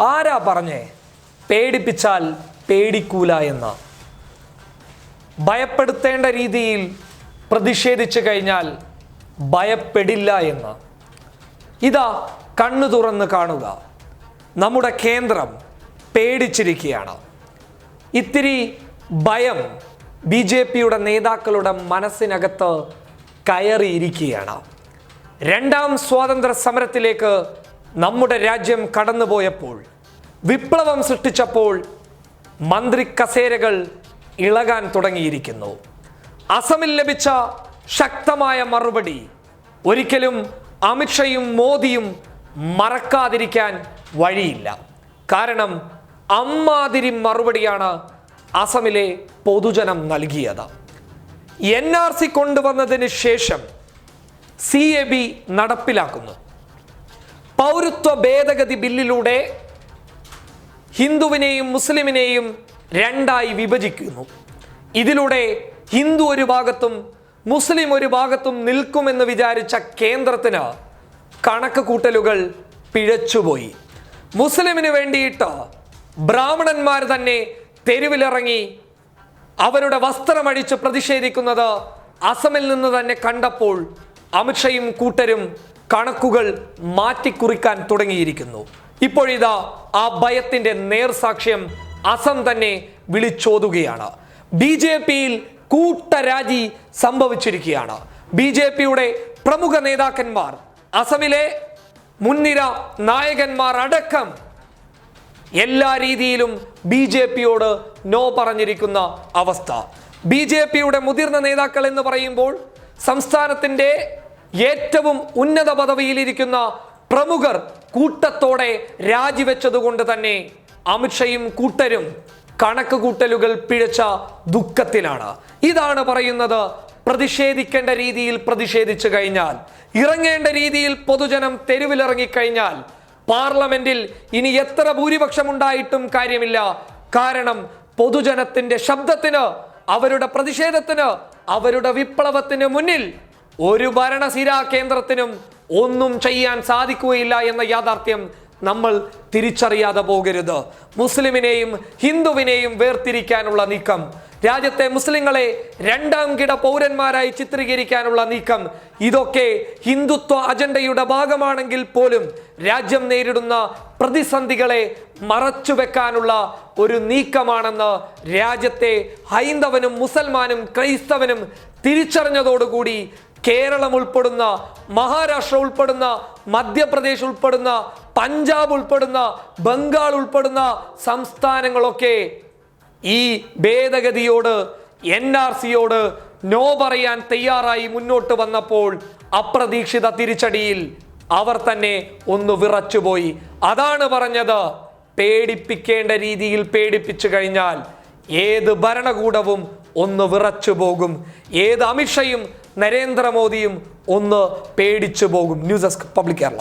ആരാ പറഞ്ഞേ? പേടിപ്പിച്ചാൽ പേടിക്കൂല എന്ന്. ഭയപ്പെടുത്തേണ്ട രീതിയിൽ പ്രതിഷേധിച്ചു കഴിഞ്ഞാൽ ഭയപ്പെടില്ല എന്ന്. ഇതാ കണ്ണു തുറന്ന് കാണുക. നമ്മുടെ കേന്ദ്രം പേടിച്ചിരിക്കുകയാണ്. ഇത്തിരി ഭയം ബി ജെ പിയുടെ നേതാക്കളുടെ മനസ്സിനകത്ത് കയറിയിരിക്കുകയാണ്. രണ്ടാം സ്വാതന്ത്ര്യ സമരത്തിലേക്ക് നമ്മുടെ രാജ്യം കടന്നുപോയപ്പോൾ വിപ്ലവം സൃഷ്ടിച്ചപ്പോൾ മന്ത്രി കസേരകൾ ഇളകാൻ തുടങ്ങിയിരിക്കുന്നു. അസമിൽ ലഭിച്ച ശക്തമായ മറുപടി ഒരിക്കലും അമിത്ഷയും മോദിയും മറക്കാതിരിക്കാൻ വഴിയില്ല. കാരണം അമ്മാതിരി മറുപടിയാണ് അസമിലെ പൊതുജനം നൽകിയത്. എൻ ആർ സി കൊണ്ടുവന്നതിന് ശേഷം സി എ ബി നടപ്പിലാക്കുന്നു. പൗരത്വ ഭേദഗതി ബില്ലിലൂടെ ഹിന്ദുവിനെയും മുസ്ലിമിനെയും രണ്ടായി വിഭജിക്കുന്നു. ഇതിലൂടെ ഹിന്ദു ഒരു ഭാഗത്തും മുസ്ലിം ഒരു ഭാഗത്തും നിൽക്കുമെന്ന് വിചാരിച്ച കേന്ദ്രത്തിന് കണക്ക് കൂട്ടലുകൾ പിഴച്ചുപോയി. മുസ്ലിമിന് വേണ്ടിയിട്ട് ബ്രാഹ്മണന്മാർ തന്നെ തെരുവിലിറങ്ങി അവരുടെ വസ്ത്രമഴിച്ച് പ്രതിഷേധിക്കുന്നത് അസമിൽ നിന്ന് തന്നെ കണ്ടപ്പോൾ അമിത്ഷയും കൂട്ടരും കണക്കുകൾ മാറ്റിക്കുറിക്കാൻ തുടങ്ങിയിരിക്കുന്നു. ഇപ്പോഴിതാ ആ ഭയത്തിന്റെ നേർസാക്ഷ്യം അസം തന്നെ വിളിച്ചോതുകയാണ്. ബി ജെ പിയിൽ കൂട്ടരാജി സംഭവിച്ചിരിക്കുകയാണ്. ബി ജെ പിയുടെ പ്രമുഖ നേതാക്കന്മാർ അസമിലെ മുൻനിര നായകന്മാർ അടക്കം എല്ലാ രീതിയിലും ബി ജെ പിയോട് നോ പറഞ്ഞിരിക്കുന്ന അവസ്ഥ. ബി ജെ പിയുടെ മുതിർന്ന നേതാക്കൾ എന്ന് പറയുമ്പോൾ സംസ്ഥാനത്തിന്റെ ഏറ്റവും ഉന്നത പദവിയിലിരിക്കുന്ന പ്രമുഖർ കൂട്ടത്തോടെ രാജിവെച്ചതുകൊണ്ട് തന്നെ അമിത്ഷയും കൂട്ടരും കണക്ക് കൂട്ടലുകൾ പിഴച്ച ദുഃഖത്തിലാണ്. ഇതാണ് പറയുന്നത് പ്രതിഷേധിക്കേണ്ട രീതിയിൽ പ്രതിഷേധിച്ചു കഴിഞ്ഞാൽ ഇറങ്ങേണ്ട രീതിയിൽ പൊതുജനം തെരുവിലിറങ്ങിക്കഴിഞ്ഞാൽ പാർലമെന്റിൽ ഇനി എത്ര ഭൂരിപക്ഷം ഉണ്ടായിട്ടും കാര്യമില്ല. കാരണം പൊതുജനത്തിന്റെ ശബ്ദത്തിന് അവരുടെ പ്രതിഷേധത്തിന് അവരുടെ വിപ്ലവത്തിന് മുന്നിൽ ഒരു ഭരണസിരാ കേന്ദ്രത്തിനും ഒന്നും ചെയ്യാൻ സാധിക്കുകയില്ല എന്ന യാഥാർത്ഥ്യം നമ്മൾ തിരിച്ചറിയാതെ പോകരുത്. മുസ്ലിമിനെയും ഹിന്ദുവിനെയും വേർതിരിക്കാനുള്ള നീക്കം രാജ്യത്തെ മുസ്ലിങ്ങളെ രണ്ടാം കിട പൗരന്മാരായി ചിത്രീകരിക്കാനുള്ള നീക്കം ഇതൊക്കെ ഹിന്ദുത്വ അജണ്ടയുടെ ഭാഗമാണെങ്കിൽ പോലും രാജ്യം നേരിടുന്ന പ്രതിസന്ധികളെ മറച്ചുവെക്കാനുള്ള ഒരു നീക്കമാണെന്ന് രാജ്യത്തെ ഹൈന്ദവനും മുസൽമാനും ക്രൈസ്തവനും തിരിച്ചറിഞ്ഞതോടുകൂടി കേരളം ഉൾപ്പെടുന്ന മഹാരാഷ്ട്ര ഉൾപ്പെടുന്ന മധ്യപ്രദേശ് ഉൾപ്പെടുന്ന പഞ്ചാബ് ഉൾപ്പെടുന്ന ബംഗാൾ ഉൾപ്പെടുന്ന സംസ്ഥാനങ്ങളൊക്കെ ഈ ഭേദഗതിയോട് എൻ ആർ സിയോട് നോ പറയാൻ തയ്യാറായി മുന്നോട്ട് വന്നപ്പോൾ അപ്രതീക്ഷിത തിരിച്ചടിയിൽ അവർ തന്നെ ഒന്ന് വിറച്ചുപോയി. അതാണ് പറഞ്ഞത്. പേടിപ്പിക്കേണ്ട രീതിയിൽ പേടിപ്പിച്ചു കഴിഞ്ഞാൽ ഏത് ഭരണകൂടവും ഒന്ന് വിറച്ചു പോകും ഏത് അമിത്ഷയും നരേന്ദ്രമോദിയും ഒന്ന് പേടിച്ചു പോകും. News desk public Kerala.